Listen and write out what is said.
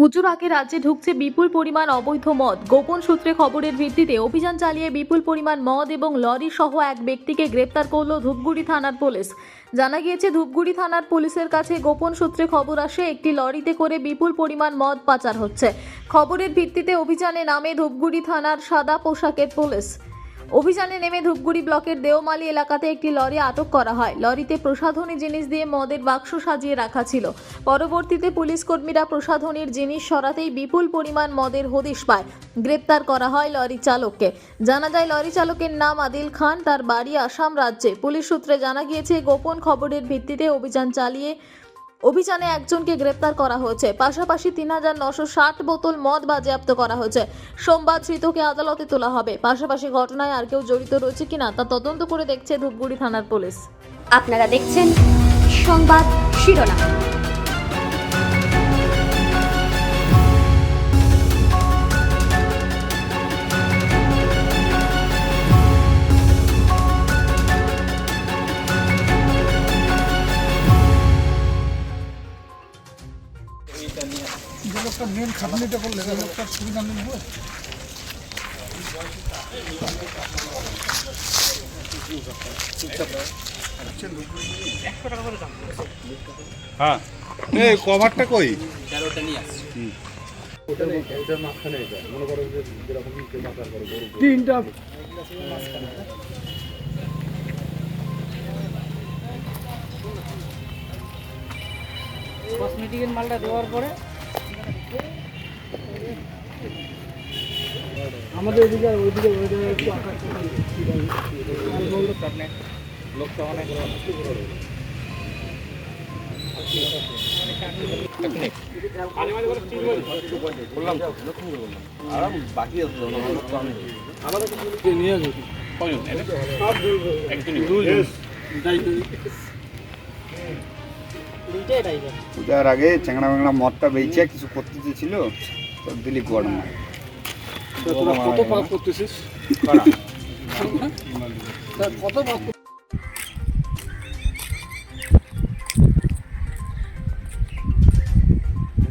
পুজোর আগে রাজ্যে ঢুকছে বিপুল পরিমাণ অবৈধ মদ। গোপন সূত্রে খবরের ভিত্তিতে অভিযান চালিয়ে বিপুল পরিমাণ মদ এবং লরি সহ এক ব্যক্তিকে গ্রেপ্তার করল ধূপগুড়ি থানার পুলিশ। জানা গিয়েছে, ধূপগুড়ি থানার পুলিশের কাছে গোপন সূত্রে খবর আসে, একটি লরিতে করে বিপুল পরিমাণ মদ পাচার হচ্ছে। খবরের ভিত্তিতে অভিযানে নামে ধূপগুড়ি থানার সাদা পোশাকের পুলিশ। অভিযানে নেমে ধূপগুড়ি ব্লকের দেওমালি এলাকাতে একটি লরি আটক করা হয়। লরিতে প্রসাধনী জিনিস দিয়ে মদের বাক্স সাজিয়ে রাখা ছিল। পরবর্তীতে পুলিশ কর্মীরা প্রসাধনীর জিনিস সরাতেই বিপুল পরিমাণ মদের হদিশ পায়। গ্রেপ্তার করা হয় লরি চালককে। জানা যায়, লরি চালকের নাম আদিল খান, তার বাড়ি আসাম রাজ্যে। পুলিশ সূত্রে জানা গিয়েছে, গোপন খবরের ভিত্তিতে অভিযান চালিয়ে অভিযানে একজনকে গ্রেপ্তার করা হয়েছে। পাশাপাশি তিন হাজার নশো ষাট বোতল মদ বাজেয়াপ্ত করা হয়েছে। সোমবার ধৃতকে আদালতে তোলা হবে। পাশাপাশি ঘটনায় আর কেউ জড়িত রয়েছে কিনা তা তদন্ত করে দেখছে ধূপগুড়ি থানার পুলিশ। আপনারা দেখছেন সংবাদ শিরোনাম। যে লোকটা মেন খাটনিটা করলে লোকটার সুবিধা মিলবে? হ্যাঁ। এই কভারটা কই? তিনটা। কসমেটিকের মালটা দেওয়ার পরে আমাদের আর ওইদিকে ওইদিকে একটু আকাশ লোকটা অনেক ড্রাইভার পূজার আগে চ্যাংড়া ম্যাংড়া মদটা বেঁচে কিছু করতে চেয়েছিল তো দিলীপ গরম কত পাপ করতেছিস? কত পাপ